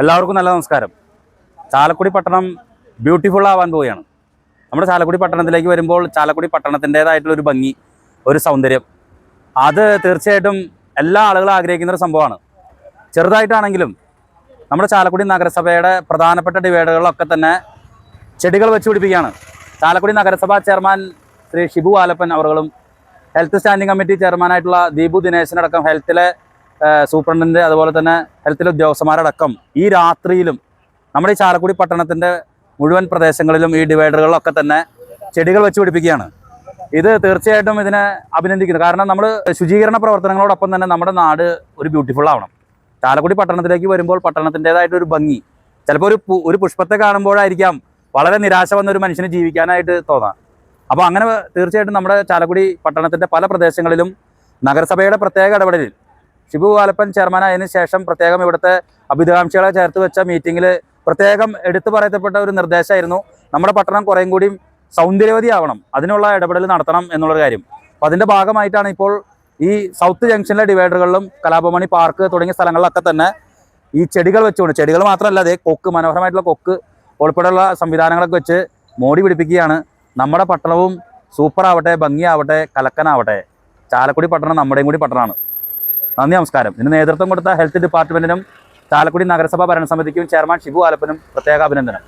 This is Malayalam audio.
എല്ലാവർക്കും നല്ല നമസ്കാരം. ചാലക്കുടി പട്ടണം ബ്യൂട്ടിഫുൾ ആവാൻ പോവുകയാണ്. നമ്മുടെ ചാലക്കുടി പട്ടണത്തിലേക്ക് വരുമ്പോൾ ചാലക്കുടി പട്ടണത്തിന്റെതായിട്ടുള്ളൊരു ഭംഗി ഒരു സൗന്ദര്യം. അത് തീർച്ചയായിട്ടും എല്ലാ ആളുകളും ആഗ്രഹിക്കുന്ന ഒരു സംഭവമാണ്. ചെറുതായിട്ടാണെങ്കിലും നമ്മുടെ ചാലക്കുടി നഗരസഭയുടെ പ്രധാനപ്പെട്ട ഡിവൈഡുകളിലൊക്കെ തന്നെ ചെടികൾ വെച്ച് പിടിപ്പിക്കുകയാണ്. ചാലക്കുടി നഗരസഭാ ചെയർമാൻ ശ്രീ ഷിബു ആലപ്പൻ അവറുകളും ഹെൽത്ത് സ്റ്റാൻഡിംഗ് കമ്മിറ്റി ചെയർമാനായിട്ടുള്ള ദീപു ദിനേശനടക്കം ഹെൽത്തിലെ സൂപ്രണ്ടിന്റെ അതുപോലെ തന്നെ ഹെൽത്തിലെ ഉദ്യോഗസ്ഥന്മാരടക്കം ഈ രാത്രിയിലും നമ്മുടെ ഈ ചാലക്കുടി പട്ടണത്തിന്റെ മുഴുവൻ പ്രദേശങ്ങളിലും ഈ ഡിവൈഡറുകളിലൊക്കെ തന്നെ ചെടികൾ വെച്ച് പിടിപ്പിക്കുകയാണ്. ഇത് തീർച്ചയായിട്ടും ഇതിനെ അഭിനന്ദിക്കുന്നു. കാരണം നമ്മൾ ശുചീകരണ പ്രവർത്തനങ്ങളോടൊപ്പം തന്നെ നമ്മുടെ നാട് ഒരു ബ്യൂട്ടിഫുൾ ആവണം. ചാലക്കുടി പട്ടണത്തിലേക്ക് വരുമ്പോൾ പട്ടണത്തിന്റെതായിട്ടൊരു ഭംഗി. ചിലപ്പോൾ ഒരു ഒരു പുഷ്പത്തെ കാണുമ്പോഴായിരിക്കാം വളരെ നിരാശ വന്ന ഒരു മനുഷ്യന് ജീവിക്കാനായിട്ട് തോന്നാം. അപ്പോൾ അങ്ങനെ തീർച്ചയായിട്ടും നമ്മുടെ ചാലക്കുടി പട്ടണത്തിന്റെ പല പ്രദേശങ്ങളിലും നഗരസഭയുടെ പ്രത്യേക ഇടപെടലിൽ ഷിബു വാലപ്പൻ ചെയർമാനായതിനു ശേഷം പ്രത്യേകം ഇവിടുത്തെ അഭികാംക്ഷികളെ ചേർത്ത് വെച്ച മീറ്റിംഗിൽ പ്രത്യേകം എടുത്തു പറയപ്പെട്ട ഒരു നിർദ്ദേശമായിരുന്നു. നമ്മുടെ പട്ടണം കുറേയും കൂടി സൗന്ദര്യവതിയാവണം അതിനുള്ള ഇടപെടൽ നടത്തണം എന്നുള്ളൊരു കാര്യം. അപ്പോൾ അതിന്റെ ഭാഗമായിട്ടാണ് ഇപ്പോൾ ഈ സൗത്ത് ജംഗ്ഷനിലെ ഡിവൈഡറുകളിലും കലാപമണി പാർക്ക് തുടങ്ങിയ സ്ഥലങ്ങളിലൊക്കെ തന്നെ ഈ ചെടികൾ വെച്ചുകൊണ്ട് ചെടികൾ മാത്രമല്ല അതേ കൊക്ക് മനോഹരമായിട്ടുള്ള കൊക്ക് ഉൾപ്പെടെയുള്ള സംവിധാനങ്ങളൊക്കെ വെച്ച് മോടി പിടിപ്പിക്കുകയാണ്. നമ്മുടെ പട്ടണവും സൂപ്പറാവട്ടെ ഭംഗിയാവട്ടെ കലക്കനാവട്ടെ. ചാലക്കുടി പട്ടണം നമ്മുടെയും കൂടി പട്ടണമാണ്. നന്ദി നമസ്കാരം. ഇതിന് നേതൃത്വം കൊടുത്ത ഹെൽത്ത് ഡിപ്പാർട്ട്മെന്റിനും ചാലക്കുടി നഗരസഭാ ഭരണസമിതിക്കും ചെയർമാൻ ഷിബു ആലപ്പനും പ്രത്യേക അഭിനന്ദനം.